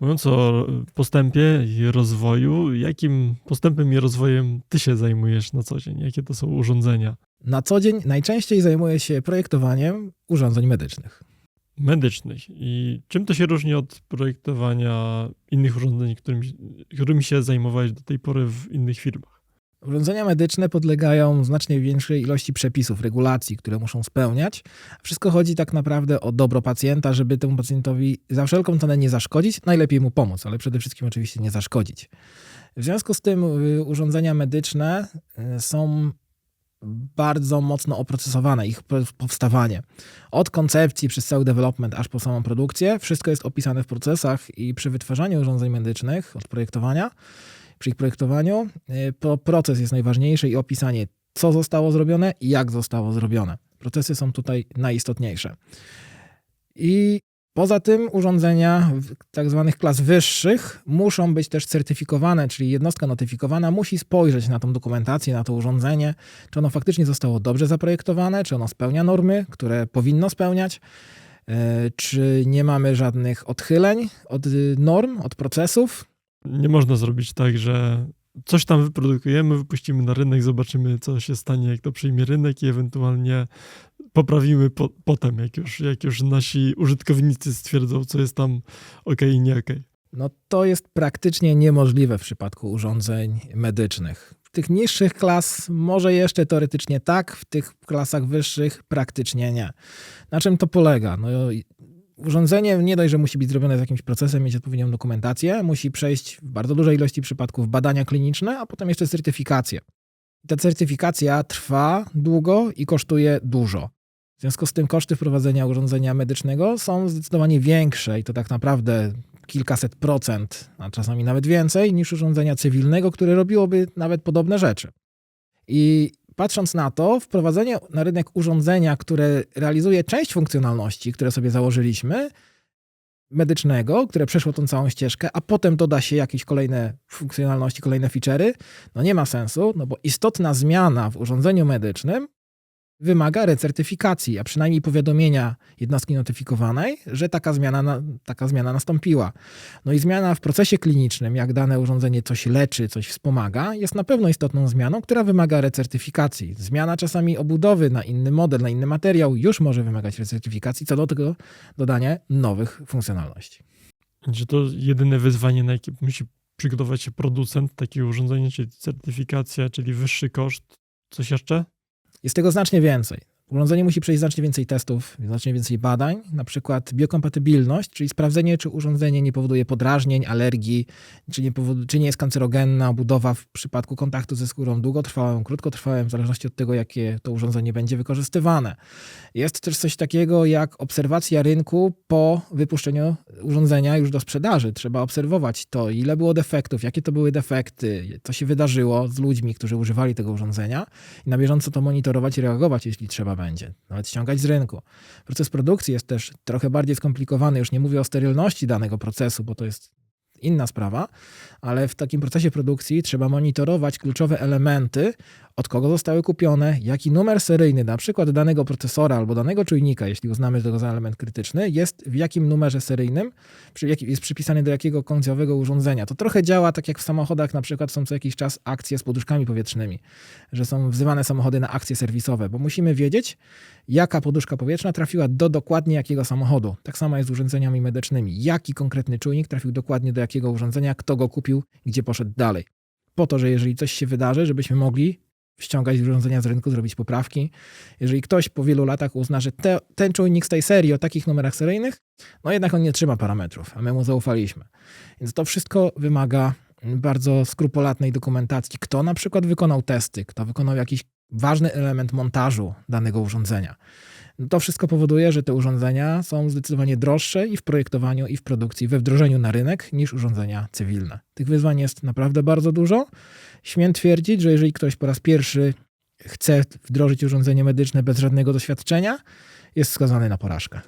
Mówiąc o postępie i rozwoju, jakim postępem i rozwojem ty się zajmujesz na co dzień? Jakie to są urządzenia Na co dzień najczęściej zajmuję się projektowaniem urządzeń medycznych. medycznych? I czym to się różni od projektowania innych urządzeń, którymi, którymi się zajmowałeś do tej pory w innych firmach? Urządzenia medyczne podlegają znacznie większej ilości przepisów, regulacji, które muszą spełniać. Wszystko chodzi tak naprawdę o dobro pacjenta, żeby temu pacjentowi za wszelką cenę nie zaszkodzić, najlepiej mu pomóc, ale przede wszystkim oczywiście nie zaszkodzić. W związku z tym y, urządzenia medyczne y, są bardzo mocno oprocesowane, ich po- powstawanie. Od koncepcji przez cały development aż po samą produkcję, wszystko jest opisane w procesach i przy wytwarzaniu urządzeń medycznych, od projektowania, przy ich projektowaniu, to proces jest najważniejszy i opisanie, co zostało zrobione i jak zostało zrobione. Procesy są tutaj najistotniejsze. I poza tym urządzenia tak zwanych klas wyższych muszą być też certyfikowane, czyli jednostka notyfikowana musi spojrzeć na tą dokumentację, na to urządzenie, czy ono faktycznie zostało dobrze zaprojektowane, czy ono spełnia normy, które powinno spełniać, e, czy nie mamy żadnych odchyleń od y, norm, od procesów, Nie można zrobić tak, że coś tam wyprodukujemy, wypuścimy na rynek, zobaczymy, co się stanie, jak to przyjmie rynek i ewentualnie poprawimy po, potem, jak już, jak już nasi użytkownicy stwierdzą, co jest tam ok i nie ok. No to jest praktycznie niemożliwe w przypadku urządzeń medycznych. W tych niższych klas może jeszcze teoretycznie tak, w tych klasach wyższych praktycznie nie. Na czym to polega? No, urządzenie nie dość, że musi być zrobione z jakimś procesem, mieć odpowiednią dokumentację, musi przejść w bardzo dużej ilości przypadków badania kliniczne, a potem jeszcze certyfikację. Ta certyfikacja trwa długo i kosztuje dużo. W związku z tym koszty wprowadzenia urządzenia medycznego są zdecydowanie większe i to tak naprawdę kilkaset procent, a czasami nawet więcej, niż urządzenia cywilnego, które robiłoby nawet podobne rzeczy. I patrząc na to, wprowadzenie na rynek urządzenia, które realizuje część funkcjonalności, które sobie założyliśmy, medycznego, które przeszło tą całą ścieżkę, a potem doda się jakieś kolejne funkcjonalności, kolejne feature'y, no nie ma sensu, no bo istotna zmiana w urządzeniu medycznym wymaga recertyfikacji, a przynajmniej powiadomienia jednostki notyfikowanej, że taka zmiana, na, taka zmiana nastąpiła. No i zmiana w procesie klinicznym, jak dane urządzenie coś leczy, coś wspomaga, jest na pewno istotną zmianą, która wymaga recertyfikacji. Zmiana czasami obudowy na inny model, na inny materiał już może wymagać recertyfikacji, co do tego dodanie nowych funkcjonalności. Czy to jedyne wyzwanie, na jakie musi przygotować się producent takiego urządzenia, czyli certyfikacja, czyli wyższy koszt? Coś jeszcze? Jest tego znacznie więcej. Urządzenie musi przejść znacznie więcej testów, znacznie więcej badań, na przykład biokompatybilność, czyli sprawdzenie, czy urządzenie nie powoduje podrażnień, alergii, czy nie, czy nie jest kancerogenna budowa w przypadku kontaktu ze skórą długotrwałym, krótkotrwałym, w zależności od tego, jakie to urządzenie będzie wykorzystywane. Jest też coś takiego jak obserwacja rynku po wypuszczeniu urządzenia już do sprzedaży. Trzeba obserwować to, ile było defektów, jakie to były defekty, co się wydarzyło z ludźmi, którzy używali tego urządzenia i na bieżąco to monitorować i reagować, jeśli trzeba będzie, nawet ściągać z rynku. Proces produkcji jest też trochę bardziej skomplikowany, już nie mówię o sterylności danego procesu, bo to jest inna sprawa, ale w takim procesie produkcji trzeba monitorować kluczowe elementy, od kogo zostały kupione, jaki numer seryjny, na przykład danego procesora albo danego czujnika, jeśli uznamy tego za element krytyczny, jest w jakim numerze seryjnym, jest przypisany do jakiego końcowego urządzenia. To trochę działa tak jak w samochodach, na przykład są co jakiś czas akcje z poduszkami powietrznymi, że są wzywane samochody na akcje serwisowe, bo musimy wiedzieć, jaka poduszka powietrzna trafiła do dokładnie jakiego samochodu. Tak samo jest z urządzeniami medycznymi. Jaki konkretny czujnik trafił dokładnie do jakiego urządzenia, kto go kupił, gdzie poszedł dalej. Po to, że jeżeli coś się wydarzy, żebyśmy mogli ściągać urządzenia z rynku, zrobić poprawki. Jeżeli ktoś po wielu latach uzna, że te, ten czujnik z tej serii o takich numerach seryjnych, no jednak on nie trzyma parametrów, a my mu zaufaliśmy. Więc to wszystko wymaga bardzo skrupulatnej dokumentacji. Kto na przykład wykonał testy, kto wykonał jakiś ważny element montażu danego urządzenia. To wszystko powoduje, że te urządzenia są zdecydowanie droższe i w projektowaniu, i w produkcji, we wdrożeniu na rynek niż urządzenia cywilne. Tych wyzwań jest naprawdę bardzo dużo. Śmiem twierdzić, że jeżeli ktoś po raz pierwszy chce wdrożyć urządzenie medyczne bez żadnego doświadczenia, jest skazany na porażkę.